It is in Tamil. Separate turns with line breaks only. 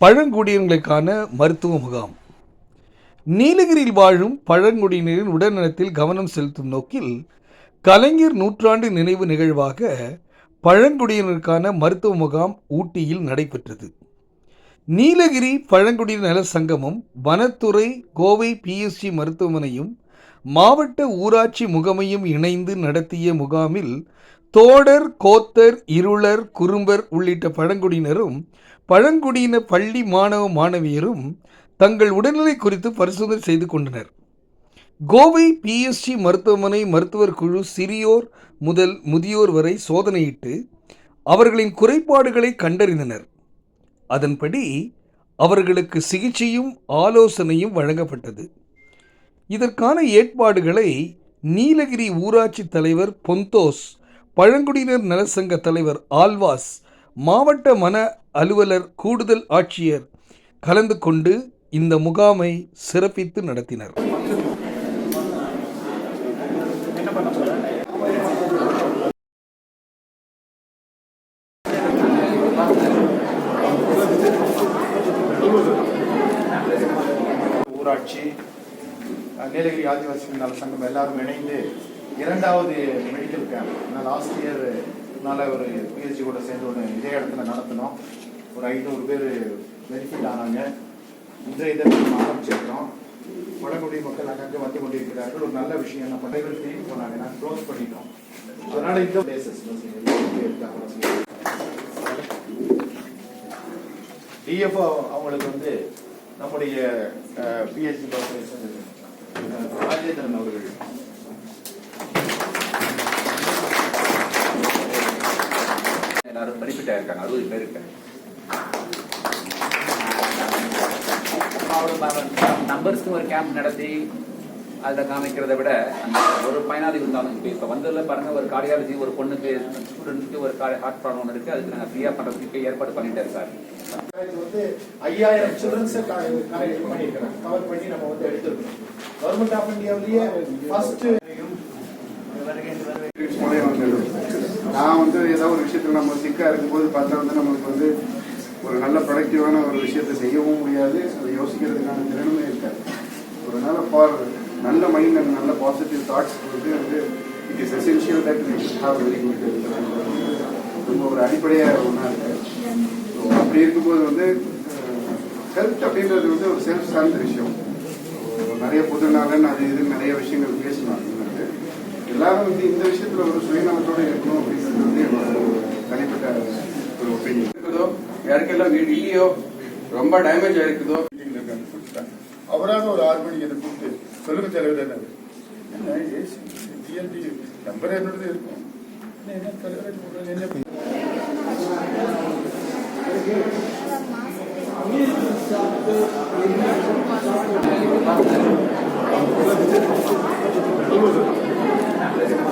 பழங்குடியினர்களுக்கான மருத்துவ முகாம். நீலகிரியில் வாழும் பழங்குடியினரின் உடல்நலத்தில் கவனம் செலுத்தும் நோக்கில் கலைஞர் நூற்றாண்டு நினைவு நிகழ்வாக பழங்குடியினருக்கான மருத்துவ முகாம் ஊட்டியில் நடைபெற்றது. நீலகிரி பழங்குடியினர் நல சங்கமும் வனத்துறை கோவை பிஎஸ்சி மருத்துவமனையும் மாவட்ட ஊராட்சி முகமையும் இணைந்து நடத்திய முகாமில் தோடர் கோத்தர் இருளர் குறும்பர் உள்ளிட்ட பழங்குடியினரும் பழங்குடியின பள்ளி மாணவ மாணவியரும் தங்கள் உடல்நிலை குறித்து பரிசோதனை செய்து கொண்டனர். கோவை பிஎஸ்சி மருத்துவமனை மருத்துவர் குழு சிறியோர் முதல் முதியோர் வரை சோதனையிட்டு அவர்களின் குறைபாடுகளை கண்டறிந்தனர். அதன்படி அவர்களுக்கு சிகிச்சையும் ஆலோசனையும் வழங்கப்பட்டது. இதற்கான ஏற்பாடுகளை நீலகிரி ஊராட்சி தலைவர் பொந்தோஸ் பழங்குடியினர் நலசங்க தலைவர் ஆல்வாஸ் மாவட்ட மன அலுவலர் கூடுதல் ஆட்சியர் கலந்து கொண்டு இந்த முகாமை சிறப்பித்து நடத்தினர்.
ஊராட்சி நீலகிரி ஆதிவாசி சங்கம் எல்லாரும் இணைந்து இரண்டாவது மெடிக்கல் கேம்ப் நான் லாஸ்ட் இயர் நல்ல ஒரு பிஹெச்சி கூட சேர்ந்து ஒரு இதே இடத்துல நடத்தினோம். ஒரு ஐநூறு பேர் பெனிஃபிட் ஆனாங்க. இன்றைய தினம் நம்ம ஆரம்பிச்சிருக்கிறோம். வடகுடி மக்கள் அங்கங்கே வந்து கொண்டிருக்கிறார்கள். ஒரு நல்ல விஷயம் நம்ம படைகள் தேடி போனாங்க. நான் க்ளோஸ் பண்ணிட்டோம். அதனால இந்த பிளேசஸ் டிஎஃப்ஓ அவங்களுக்கு வந்து நம்முடைய பிஹெச்டி ராஜேந்திரன் அவர்கள்
எல்லாரும் பெனிஃபிட் ஆயிருக்காங்க அறுபது பேர் இருக்காங்க. நம்பர்ஸ்க்கு ஒரு கேம்ப் நடத்தி அதில் காமிக்கிறத விட அந்த ஒரு பயனாளி இருந்தாலும் இப்போ இப்போ வந்ததில் பாருங்க ஒரு கார்டியாலஜி ஒரு பொண்ணுக்கு ஸ்டூடெண்ட்க்கு ஒரு ஹார்ட் ப்ராப்ளம் ஒன்று இருக்குது அதுக்கு நாங்கள் ஃப்ரீயாக பண்ணுறதுக்கு ஏற்பாடு பண்ணிட்டு இருக்காரு.
வந்து ஐயாயிரம் சில்ட்ரன்ஸை கவர் பண்ணி நம்ம வந்து எடுத்திருக்கோம். கவர்மெண்ட் ஆஃப் இந்தியாவிலேயே ஃபர்ஸ்ட்
நான் வந்து ஏதோ ஒரு விஷயத்துல நம்ம சிக்கா இருக்கும்போது பார்த்தா வந்து நம்மளுக்கு வந்து ஒரு நல்ல ப்ரொடக்டிவான ஒரு விஷயத்தை செய்யவும் முடியாது. அதை யோசிக்கிறதுக்கான திறனுமே இருக்காது. ஒரு நல்ல ஃபார் நல்ல மைண்ட் அண்ட் நல்ல பாசிட்டிவ் தாட்ஸ் வந்து வந்து it is essential that we have very good ரொம்ப ஒரு அடிப்படையாக ஒன்றா இருக்கு. ஸோ அப்படி இருக்கும்போது வந்து ஹெல்த் அப்படின்றது வந்து ஒரு செல்ஃப் சார்ந்த விஷயம். நிறைய பொதுநலன் அது இது நிறைய விஷயங்கள் பேசினாங்க எல்லாரும் வந்து இந்த விஷயத்துல ஒரு சுயநலத்தோட இருக்கணும் அப்படின்றது வந்து தனிப்பட்ட ஒரு ஒப்பீனியன்
இருக்குதோ? யாருக்கெல்லாம் வீடு இல்லையோ? ரொம்ப டேமேஜ் ஆயிருக்குதோ?
அவராக ஒரு ஆறு மணிக்கு என்னை கூப்பிட்டு சொல்லுங்க தலைவர் என்ன? என்ன ஏசி நம்பர் என்னோடது இருக்கும். என்ன, தலைவர் என்ன?
Thank you. Gracias.